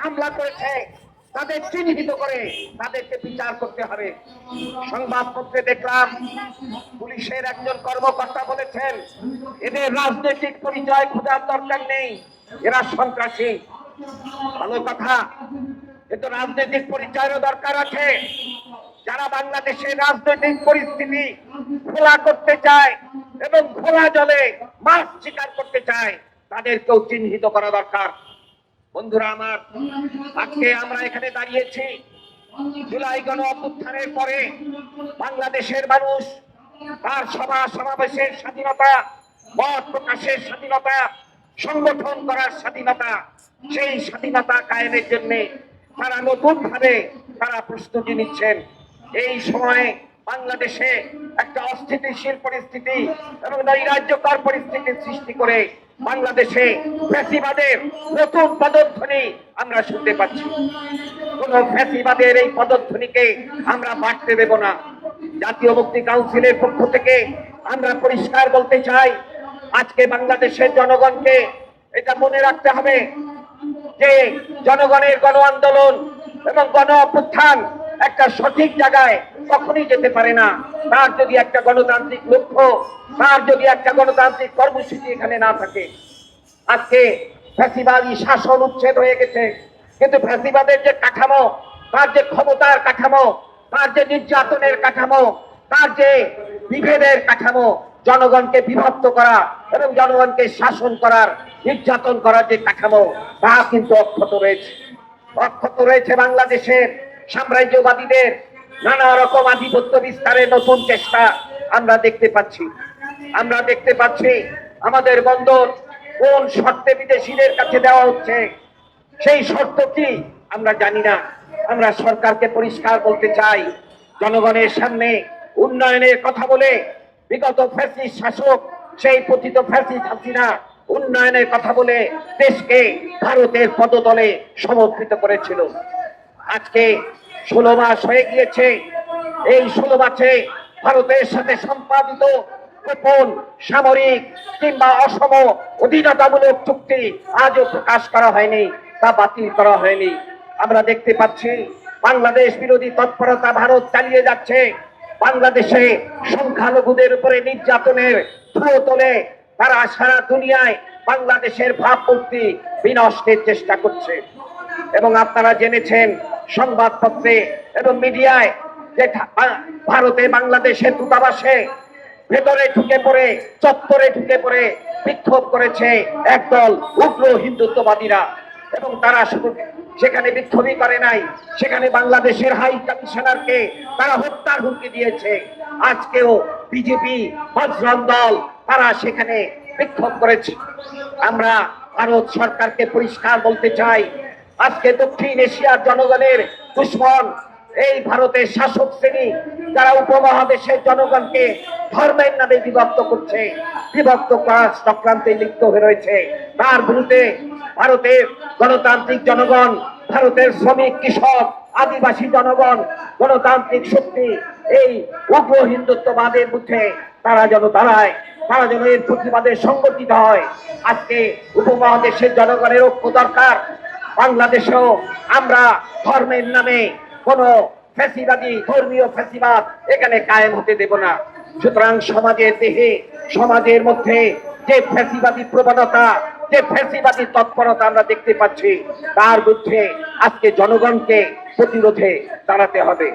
হামলা করেছে, তাদের চিহ্নিত করে তাদেরকে বিচার করতে হবে। সংবাদপত্রে দেখলাম, পুলিশের একজন কর্মকর্তা বলেছেন, এদের রাজনৈতিক পরিচয় খোঁজার দরকার নেই, এরা সন্ত্রাসী। ভালো কথা কিন্তু রাজনৈতিক পরিচয়েরও দরকার আছে, যারা বাংলাদেশের রাজনৈতিক পরিস্থিতি খোলা করতে চায় এবং খোলা জলে মাছ শিকার করতে চায়, তাদেরকেও চিহ্নিত করা দরকার। বন্ধুরা আমার, আজকে আমরা এখানে দাঁড়িয়েছি জুলাই গণ অভ্যুত্থানের পরে বাংলাদেশের মানুষ, তার সভা সমাবেশের স্বাধীনতা, মত প্রকাশের স্বাধীনতা, সংগঠন করার স্বাধীনতা, সেই স্বাধীনতা কায়েমের জন্য তারা নতুন ভাবে তারা প্রস্তুতি নিচ্ছেন। এই সময়ে বাংলাদেশে একটা অস্থিতিশীল পরিস্থিতি এবং নৈরাজ্যকর পরিস্থিতির সৃষ্টি করে বাংলাদেশে ফ্যাসিবাদের নতুন পদধ্বনি আমরা শুনতে পাচ্ছি। কোন ফ্যাসিবাদের এই পদধ্বনিকে আমরা বাড়তে দেব না। জাতীয় মুক্তি কাউন্সিলের পক্ষ থেকে আমরা পরিষ্কার বলতে চাই, আজকে বাংলাদেশের জনগণকে এটা মনে রাখতে হবে যে জনগণের গণ আন্দোলন এবং গণ অভ্যুত্থান একটা সঠিক জায়গায় কখনই যেতে পারে না। তার যদি একটা গণতান্ত্রিক লক্ষ্য তার যদি একটা গণতান্ত্রিক কর্মসূচি এখানে না থাকে। আজকে ফ্যাসিবাদী শাসন উচ্ছেদ হয়ে গেছে। কিন্তু ফ্যাসিবাদের যে কাঠামো, তার যে ক্ষমতার কাঠামো, তার যে নির্যাতনের কাঠামো, তার যে বিভেদের কাঠামো, জনগণকে বিভক্ত করা এবং জনগণকে শাসন করার, নির্যাতন করার যে কাঠামো তা কিন্তু অক্ষত রয়েছে। অক্ষত রয়েছে বাংলাদেশের সাম্রাজ্যবাদীদের নানা রকম আধিপত্য বিস্তারের নতুন চেষ্টা আমরা দেখতে পাচ্ছি। আমরা দেখতে পাচ্ছি আমাদের বন্দর কোন শর্তে বিদেশিদের কাছে দেওয়া হচ্ছে, সেই শর্ত কি আমরা জানি না। আমরা সরকারকে পরিষ্কার বলতে চাই, জনগণের সামনে উন্নয়নের কথা বলে বিগত ফ্যাসিস্ট শাসক, সেই পতিত ফ্যাসিস্ট হাসিনা উন্নয়নের কথা বলে দেশকে ভারতের পদতলে সমর্পিত করেছিল। আজকে ষোলো মাস হয়ে গিয়েছে। এই ষোলো মাসে ভারতের সাথে সম্পাদিত গোপন, সামরিক কিংবা অসম অধীনতামূলক চুক্তি আজও প্রকাশ করা হয়নি তা বাতিল করা হয়নি। আমরা দেখতে পাচ্ছি, বাংলাদেশ বিরোধী তৎপরতা ভারত চালিয়ে যাচ্ছে। বাংলাদেশে সংখ্যালঘুদের উপরে নির্যাতনের ধুলো তোলে। তারা সারা দুনিয়ায় বাংলাদেশের ভাবমূর্তি বিনষ্টের চেষ্টা করছে। এবং আপনারা জেনেছেন সংবাদপত্রে এবং মিডিয়ায় যে ভারতে, বাংলাদেশে দূতাবাসে ভেতরে ঢুকে পড়ে, চত্বরে ঢুকে পড়ে বিক্ষোভ করেছে একদল উগ্র হিন্দুত্ববাদীরা। এবং তারা শুধু সেখানে বিক্ষোভই করে নাই, সেখানে বাংলাদেশের হাই কমিশনারকে তারা হত্যার হুমকি দিয়েছে। আজকেও বিজেপি, বজরং দল, তারা সেখানে বিক্ষোভ করেছে। আমরা ভারত সরকারকে পরিষ্কার বলতে চাই আজকে দক্ষিণ এশিয়ার জনগণের দুশ্মন, এই ভারতের শাসক শ্রেণি যারা উপমহাদেশের জনগণকে ধর্মের নামে বিভক্ত করছে, বিভক্ত করার চক্রান্তে লিপ্ত হয়ে রয়েছে। তার বিরুদ্ধে ভারতের গণতান্ত্রিক জনগণ, ভারতের শ্রমিক, কৃষক, আদিবাসী জনগণ, গণতান্ত্রিক শক্তি, এই উগ্র হিন্দুত্ববাদের মধ্যে তারা যেন দাঁড়ায়, তারা যেন এর প্রতিবাদে সংগঠিত হয়। আজকে উপমহাদেশের জনগণের ঐক্য দরকার বাংলাদেশেও আমরা ধর্মের নামে কোন ফ্যাসিবাদী, ধর্মীয় ফ্যাসিবাদ এখানে কায়েম হতে দেব না। সুতরাং সমাজের দেহে, সমাজের মধ্যে যে ফ্যাসিবাদী প্রবণতা, যে ফ্যাসিবাদী তৎপরতা আমরা দেখতে পাচ্ছি, তার বিরুদ্ধে আজকে জনগণকে প্রতিরোধে দাঁড়াতে হবে।